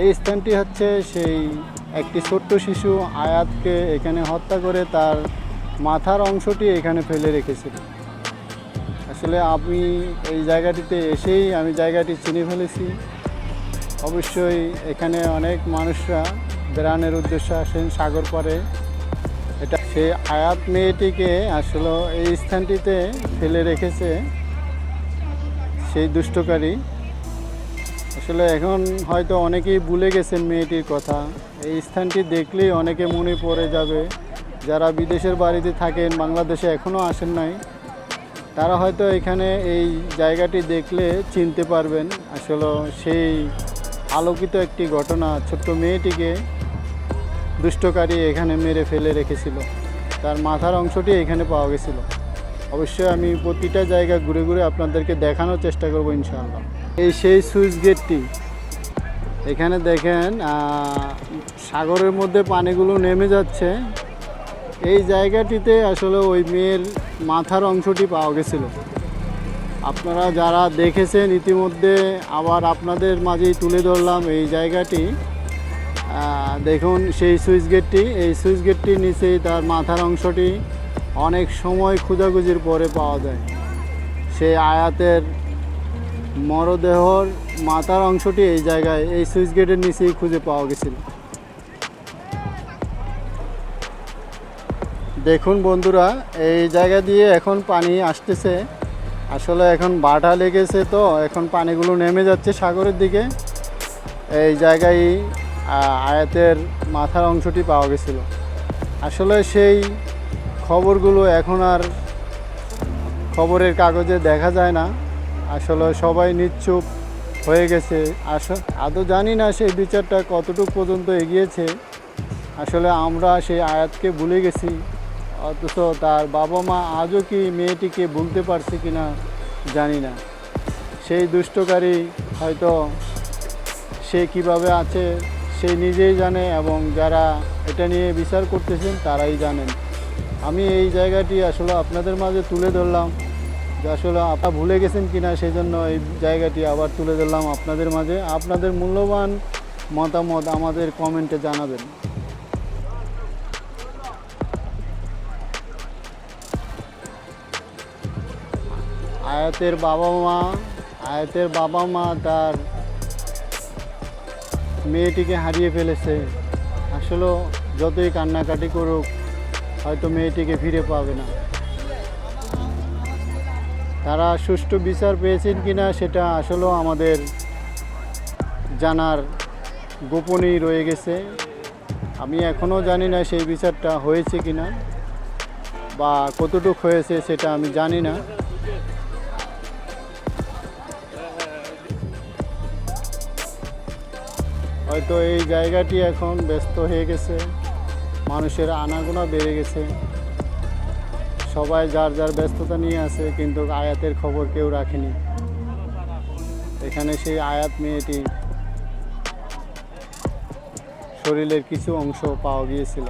এই স্থানটি হচ্ছে সেই একটি ছোট্ট শিশু আয়াতকে এখানে হত্যা করে তার মাথার অংশটি এখানে ফেলে রেখেছিল। আসলে আমি এই জায়গাটিতে এসেই আমি জায়গাটি চিনে ফেলেছি। অবশ্যই এখানে অনেক মানুষরা বেড়ানোর উদ্দেশ্যে আসেন, সাগর পাড়ে। এটা সেই আয়াত মেয়েটিকে আসলে এই স্থানটিতে ফেলে রেখেছে সেই দুষ্টকারী। আসলে এখন হয়তো অনেকেই ভুলে গেছেন মেয়েটির কথা। এই স্থানটি দেখলেই অনেকে মনে পড়ে যাবে। যারা বিদেশের বাড়িতে থাকেন, বাংলাদেশে এখনও আসেন নাই, তারা হয়তো এখানে এই জায়গাটি দেখলে চিনতে পারবেন। আসলে সেই আলোকিত একটি ঘটনা ছোট্ট মেয়েটিকে দুষ্টকারী এখানে মেরে ফেলে রেখেছিল। তার মাথার অংশটি এখানে পাওয়া গেছিল। অবশ্যই আমি প্রতিটা জায়গা ঘুরে ঘুরে আপনাদেরকে দেখানোর চেষ্টা করব ইনশাআল্লাহ। এই সেই সুইচ গেটটি। এখানে দেখেন সাগরের মধ্যে পানিগুলো নেমে যাচ্ছে। এই জায়গাটিতে আসলে ওই মেয়ের মাথার অংশটি পাওয়া গেছিল। আপনারা যারা দেখেছেন, ইতিমধ্যে আবার আপনাদের মাঝেই তুলে ধরলাম এই জায়গাটি। দেখুন সেই সুইচ গেটটি। এই সুইচ গেটটির নিচেই তার মাথার অংশটি অনেক সময় খোঁজাখুঁজির পরে পাওয়া যায়। সেই আয়াতের মরদেহর মাথার অংশটি এই জায়গায়, এই সুইচ গেটের নিচেই খুঁজে পাওয়া গেছিল। দেখুন বন্ধুরা, এই জায়গা দিয়ে এখন পানি আসতেছে। আসলে এখন বাটা লেগেছে তো, এখন পানিগুলো নেমে যাচ্ছে সাগরের দিকে। এই জায়গায় আয়াতের মাথার অংশটি পাওয়া গেছিল। আসলে সেই খবরগুলো এখন আর খবরের কাগজে দেখা যায় না। আসলে সবাই নিশ্চুপ হয়ে গেছে। আস আদৌ জানি না সেই বিচারটা কতটুকু পর্যন্ত এগিয়েছে। আসলে আমরা সেই আয়াতকে ভুলে গেছি। অথচ তার বাবা মা আজও কি মেয়েটিকে ভুলতে পারছে কি না জানি না। সেই দুষ্টকারী হয়তো সে কীভাবে আছে, সে নিজেই জানে এবং যারা এটা নিয়ে বিচার করতেছেন তারাই জানেন। আমি এই জায়গাটি আসলে আপনাদের মাঝে তুলে ধরলাম। যে আসলে আপনারা ভুলে গেছেন কিনা সেই জন্য এই জায়গাটি আবার তুলে ধরলাম আপনাদের মাঝে। আপনাদের মূল্যবান মতামত আমাদের কমেন্টে জানাবেন। আয়াতের বাবা মা, আয়াতের বাবা মা তার মেয়েটিকে হারিয়ে ফেলেছে। আসলে যতই কান্নাকাটি করুক, হয়তো মেয়েটিকে ফিরে পাবে না। তারা সুষ্ঠু বিচার পেয়েছেন কিনা সেটা আসলেও আমাদের জানার গোপনেই রয়ে গেছে। আমি এখনও জানি না সেই বিচারটা হয়েছে কিনা বা কতটুক হয়েছে সেটা আমি জানি না। হয়তো এই জায়গাটি এখন ব্যস্ত হয়ে গেছে, মানুষের আনাগোনা বেড়ে গেছে। সবাই যার যার ব্যস্ততা নিয়ে আছে, কিন্তু আয়াতের খবর কেউ রাখেনি। এখানে সেই আয়াত মেয়েটি শরীরের কিছু অংশ পাওয়া গিয়েছিল।